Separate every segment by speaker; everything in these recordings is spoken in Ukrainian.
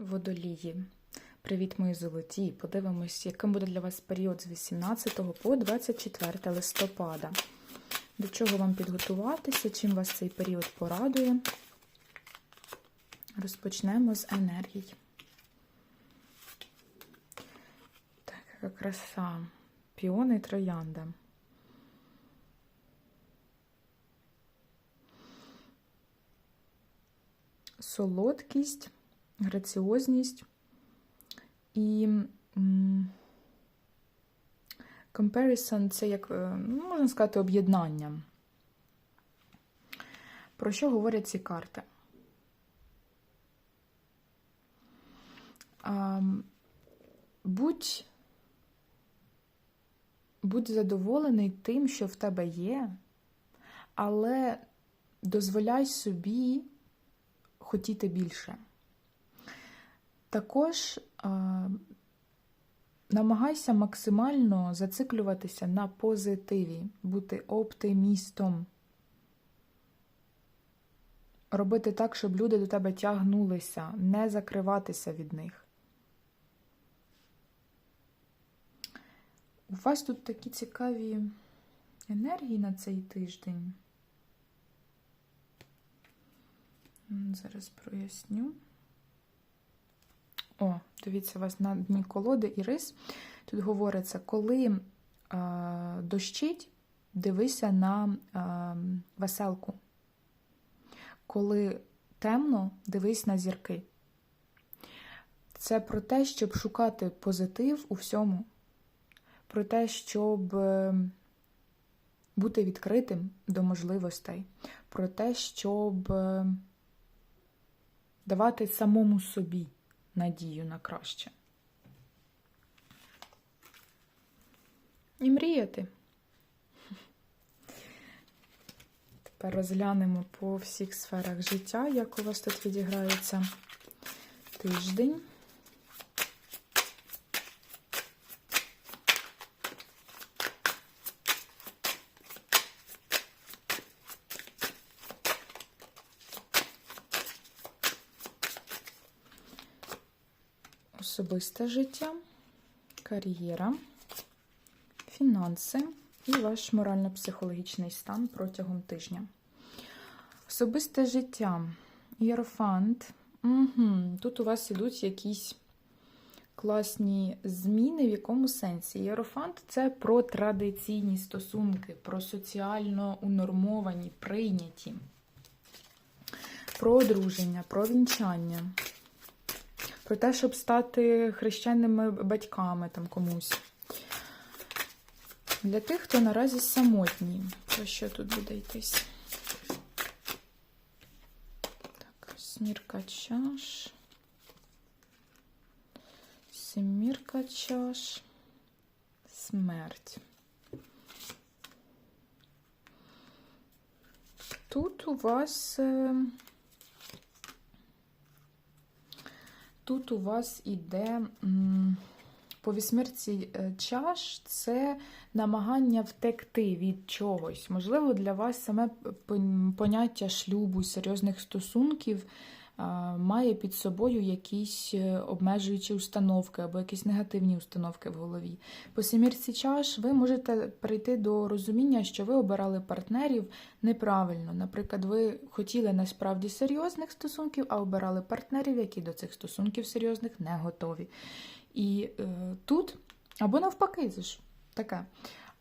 Speaker 1: Водолії. Привіт, мої золоті! Подивимось, яким буде для вас період з 18 по 24 листопада. До чого вам підготуватися, чим вас цей період порадує. Розпочнемо з енергій. Так, яка краса. Піони і троянда. Солодкість, граціозність і comparison це як, е, ну, можна сказати, об'єднання. Про що говорять ці карти? Будь, будь задоволений тим, що в тебе є, але дозволяй собі хотіти більше. Також е, намагайся максимально зациклюватися на позитиві, бути оптимістом. Робити так, щоб люди до тебе тягнулися, не закриватися від них. У вас тут такі цікаві енергії на цей тиждень. Зараз проясню. О, дивіться, у вас на дні колоди і рис. Тут говориться, коли е, дощить, дивися на е, веселку. Коли темно, дивись на зірки. Це про те, щоб шукати позитив у всьому, про те, щоб е, бути відкритим до можливостей, про те, щоб давати самому собі надію на краще. І мріяти. Тепер розглянемо по всіх сферах життя, як у вас тут відіграється тиждень. Особисте життя, кар'єра, фінанси і ваш морально-психологічний стан протягом тижня. Особисте життя, єрофант. Угу. Тут у вас ідуть якісь класні зміни, в якому сенсі. Єрофант це про традиційні стосунки, про соціально унормовані, прийняті, про одруження, про вінчання про те, щоб стати хрещеними батьками там комусь. Для тих, хто наразі самотній. Про що тут буде йтись? Так, смірка чаш. Семірка чаш. Смерть. Тут у вас. е, Тут у вас іде по вісьмірці е, чаш це намагання втекти від чогось. Можливо, для вас саме поняття шлюбу, серйозних стосунків має під собою якісь е, обмежуючі установки або якісь негативні установки в голові. По сімірці чаш ви можете прийти до розуміння, що ви обирали партнерів неправильно. Наприклад, ви хотіли насправді серйозних стосунків, а обирали партнерів, які до цих стосунків серйозних не готові. І е, тут, або навпаки, це ж таке.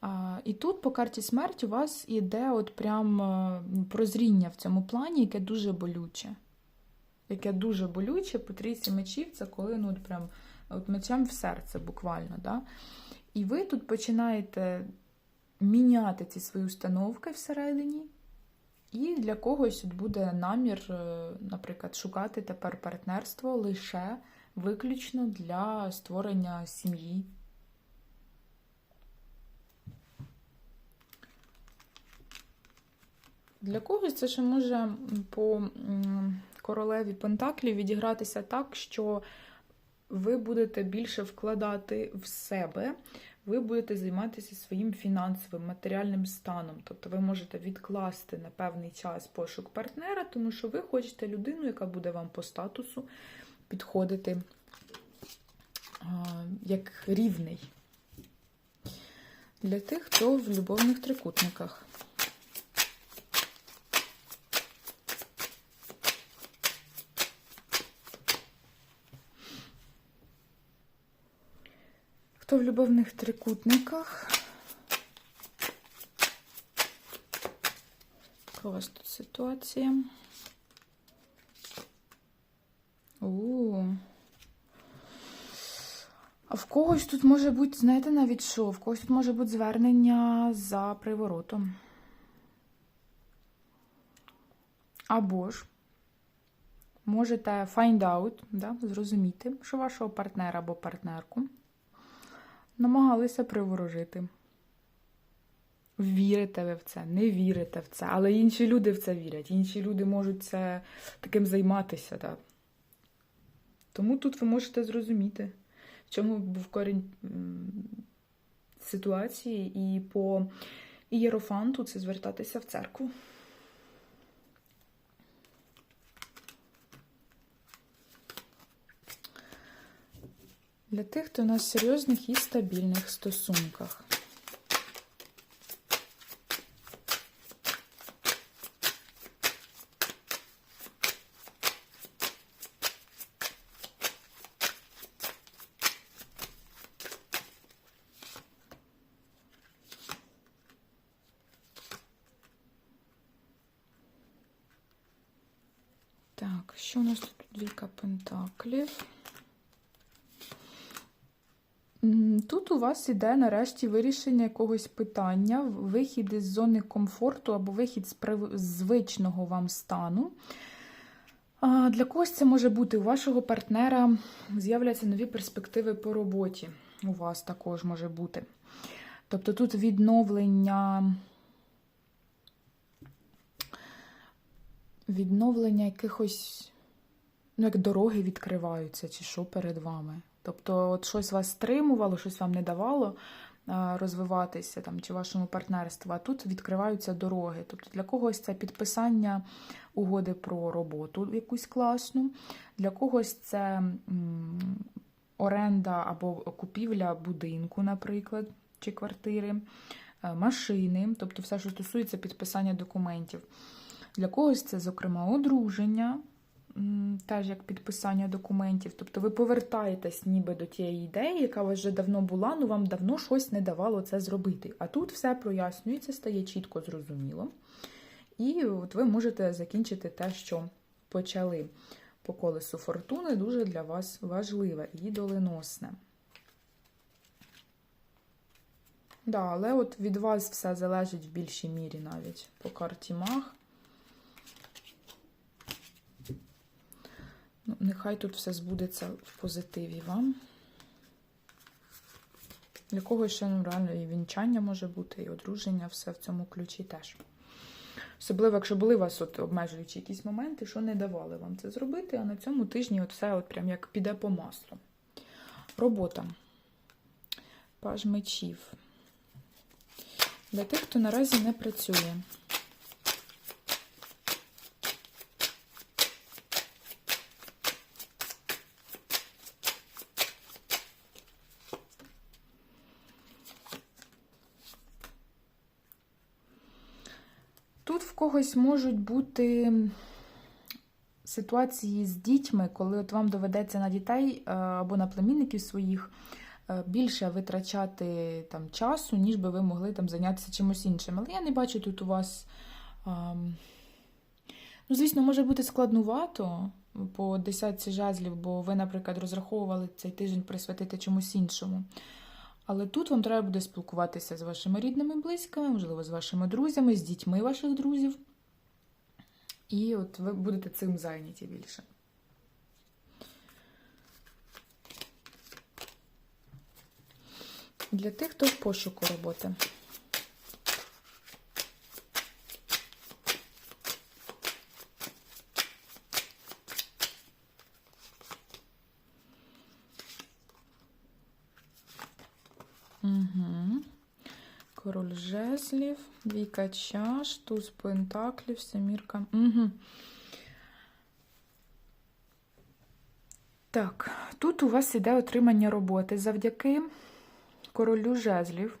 Speaker 1: А, і тут по карті смерть у вас іде от прям е, прозріння в цьому плані, яке дуже болюче. Яке дуже болюче по трійці мечів, це коли ну, от прям от мечем в серце буквально. Да? І ви тут починаєте міняти ці свої установки всередині. І для когось от буде намір, е, наприклад, шукати тепер партнерство лише виключно для створення сім'ї. Для когось це ще може по королеві Пентаклів відігратися так, що ви будете більше вкладати в себе, ви будете займатися своїм фінансовим, матеріальним станом. Тобто ви можете відкласти на певний час пошук партнера, тому що ви хочете людину, яка буде вам по статусу, підходити а, як рівний. Для тих, хто в любовних трикутниках. Хто в любовних трикутниках? Яка у вас тут ситуація? У. А в когось тут може бути, знаєте, навіть що? В когось тут може бути звернення за приворотом. Або ж можете find out, да, зрозуміти, що вашого партнера або партнерку намагалися приворожити. Вірите ви в це, не вірите в це, але інші люди в це вірять. Інші люди можуть це таким займатися. Да. Тому тут ви можете зрозуміти, в чому був корінь ситуації, і по ієрофанту це звертатися в церкву. Для тих, хто на серйозних і стабільних стосунках. Так, що у нас тут двійка пентаклів? Тут у вас іде нарешті вирішення якогось питання, вихід із зони комфорту або вихід з звичного вам стану. Для когось це може бути у вашого партнера з'являться нові перспективи по роботі. У вас також може бути. Тобто тут відновлення. Відновлення якихось, ну, як дороги відкриваються, чи що перед вами. Тобто, от щось вас стримувало, щось вам не давало розвиватися там, чи вашому партнерству, а тут відкриваються дороги. Тобто для когось це підписання угоди про роботу якусь класну, для когось це оренда або купівля будинку, наприклад, чи квартири, е, машини, тобто все, що стосується підписання документів. Для когось це, зокрема, одруження, теж як підписання документів. Тобто ви повертаєтесь ніби до тієї ідеї, яка у вас вже давно була, ну вам давно щось не давало це зробити. А тут все прояснюється, стає чітко зрозуміло. І от ви можете закінчити те, що почали по колесу фортуни, дуже для вас важливе і доленосне. Да, але от від вас все залежить в більшій мірі навіть по карті Маг. Ну, нехай тут все збудеться в позитиві вам. Для когось ще ну, реально і вінчання може бути, і одруження, все в цьому ключі теж. Особливо, якщо були у вас от обмежуючі якісь моменти, що не давали вам це зробити, а на цьому тижні от все от прям як піде по маслу. Робота. Паж мечів. Для тих, хто наразі не працює. Тут в когось можуть бути ситуації з дітьми, коли от вам доведеться на дітей е, або на племінників своїх е, більше витрачати там часу, ніж би ви могли там зайнятися чимось іншим. Але я не бачу тут у вас. Ну, звісно, може бути складнувато по десятці жезлів, бо ви, наприклад, розраховували цей тиждень присвятити чомусь іншому. Але тут вам треба буде спілкуватися з вашими рідними близькими, можливо, з вашими друзями, з дітьми ваших друзів. І от ви будете цим зайняті більше. Для тих, хто в пошуку роботи. Угу. Король жезлів, двійка чаш, туз пентаклів, семірка. Угу. Так, тут у вас іде отримання роботи завдяки королю жезлів,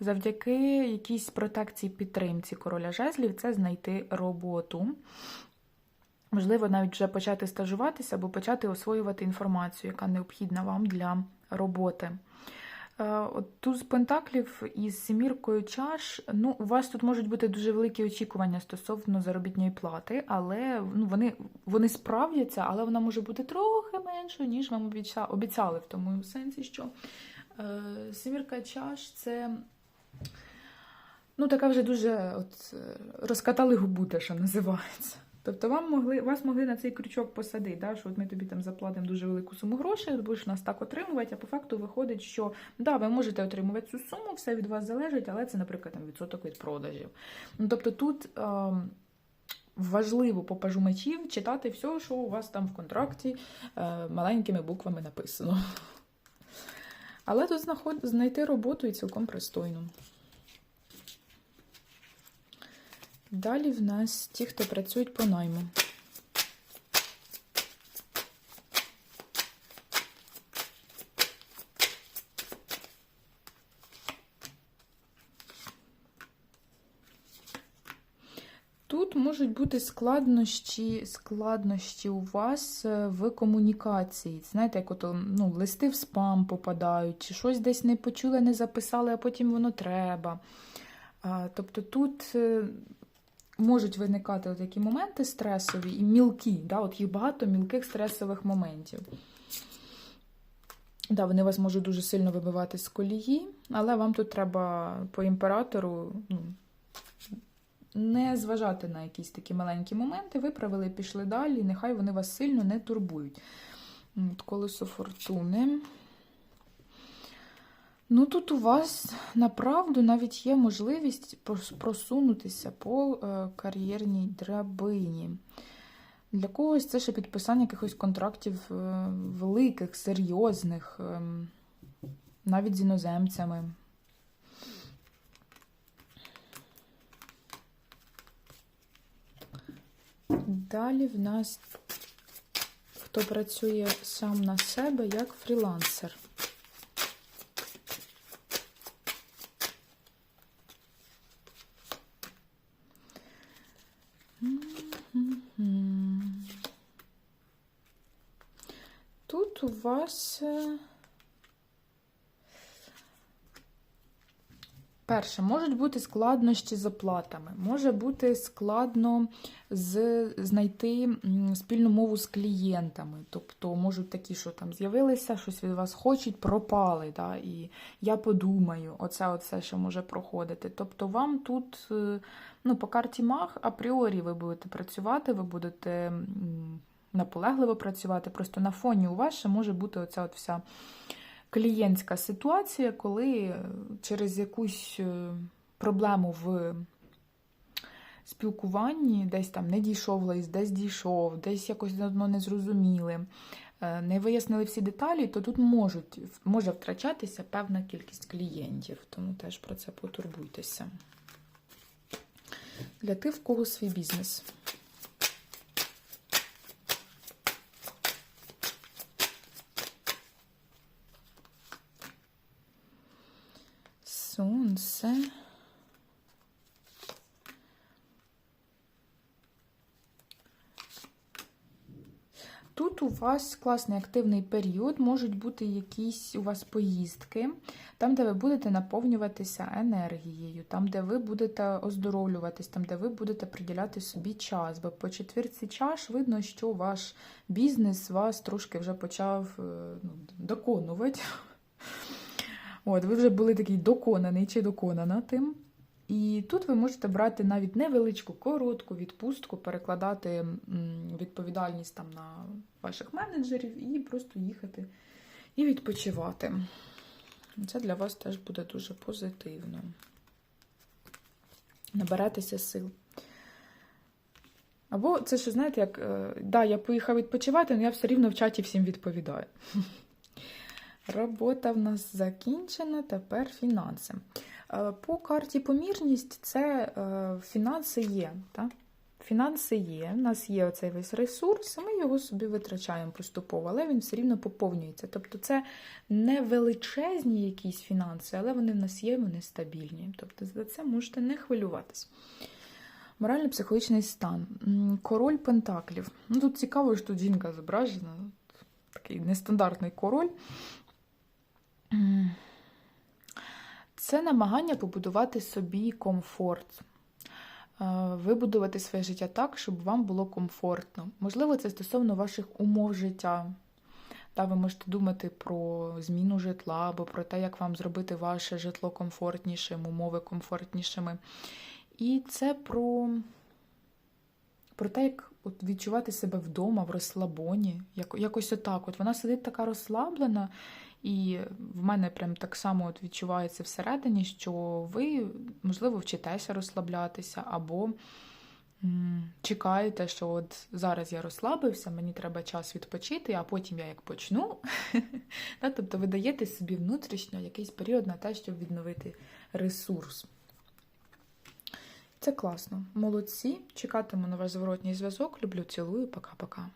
Speaker 1: завдяки якійсь протекції підтримці короля жезлів, це знайти роботу. Можливо, навіть вже почати стажуватися або почати освоювати інформацію, яка необхідна вам для роботи. Е, туз пентаклів із семіркою чаш. Ну, у вас тут можуть бути дуже великі очікування стосовно заробітної плати, але ну, вони, вони справдяться, але вона може бути трохи меншою, ніж вам обіцяли, в тому сенсі, що е, семірка чаш це. Ну, така вже дуже от, е, розкатали губу, те, що називається. Тобто вам могли, вас могли на цей крючок посадити, да, що от ми тобі там заплатимо дуже велику суму грошей, будеш нас так отримувати, а по факту виходить, що да, ви можете отримувати цю суму, все від вас залежить, але це, наприклад, там, відсоток від продажів. Ну, тобто тут е, важливо по пажу читати все, що у вас там в контракті е, маленькими буквами написано. Але тут знаход... знайти роботу і цілком пристойну. Далі в нас ті, хто працюють по найму. Тут можуть бути складнощі, складнощі у вас е, в комунікації. Знаєте, як ото, ну, листи в спам попадають, чи щось десь не почули, не записали, а потім воно треба. А, Тобто тут е, можуть виникати такі моменти стресові і мілкі, да, от їх багато мілких стресових моментів. Да, вони вас можуть дуже сильно вибивати з колії, але вам тут треба по імператору ну, не зважати на якісь такі маленькі моменти, виправили, пішли далі, нехай вони вас сильно не турбують. От Колесо фортуни. Ну, тут у вас направду навіть є можливість просунутися по е, кар'єрній драбині. Для когось це ще підписання якихось контрактів е, великих, серйозних, ем, навіть з іноземцями. Далі в нас хто працює сам на себе як фрілансер. У вас е, перше, можуть бути складнощі з оплатами, може бути складно з, знайти спільну мову з клієнтами. Тобто можуть такі, що там з'явилися, щось від вас хочуть, пропали. Да? І я подумаю, оце оце що може проходити. Тобто вам тут, е, ну, по карті Маг, апріорі ви будете працювати, ви будете наполегливо працювати. Просто на фоні у вас ще може бути оця от вся клієнтська ситуація, коли е, через якусь е, проблему в спілкуванні десь там не дійшов лист, десь дійшов, десь якось одно не зрозуміли, е, не вияснили всі деталі, то тут можуть, може втрачатися певна кількість клієнтів, тому теж про це потурбуйтеся. Для тих, в кого свій бізнес. Сонце. Тут у вас класний активний період, можуть бути якісь у вас поїздки, там, де ви будете наповнюватися енергією, там, де ви будете оздоровлюватись, там, де ви будете приділяти собі час. Бо по четвірці чаш видно, що ваш бізнес вас трошки вже почав е, ну, доконувати. От, ви вже були такий доконаний чи доконана тим. І тут ви можете брати навіть невеличку, коротку відпустку, перекладати відповідальність там на ваших менеджерів і просто їхати і відпочивати. Це для вас теж буде дуже позитивно. Наберетеся сил. Або це ще, знаєте, як, е, да, я поїхав відпочивати, але я все рівно в чаті всім відповідаю. Робота в нас закінчена, тепер фінанси. Е, По карті помірність це е, фінанси є. Так? Фінанси є, в нас є оцей весь ресурс, і ми його собі витрачаємо поступово, але він все рівно поповнюється. Тобто це не величезні якісь фінанси, але вони в нас є, вони стабільні. Тобто за це можете не хвилюватись. Морально-психологічний стан. Король Пентаклів. Ну, тут цікаво, що тут жінка зображена. Такий нестандартний король. Це намагання побудувати собі комфорт. Е, Вибудувати своє життя так, щоб вам було комфортно. Можливо, це стосовно ваших умов життя. Та ви можете думати про зміну житла або про те, як вам зробити ваше житло комфортнішим, умови комфортнішими. І це про, про те, як от відчувати себе вдома, в розслабоні. Як, якось отак. От вона сидить така розслаблена, і в мене прям так само от відчувається всередині, що ви, можливо, вчитеся розслаблятися, або чекаєте, що от зараз я розслабився, мені треба час відпочити, а потім я як почну. Тобто ви даєте собі внутрішньо якийсь період на те, щоб відновити ресурс. Це класно. Молодці. Чекатиму на ваш зворотній зв'язок. Люблю, цілую. Пока-пока.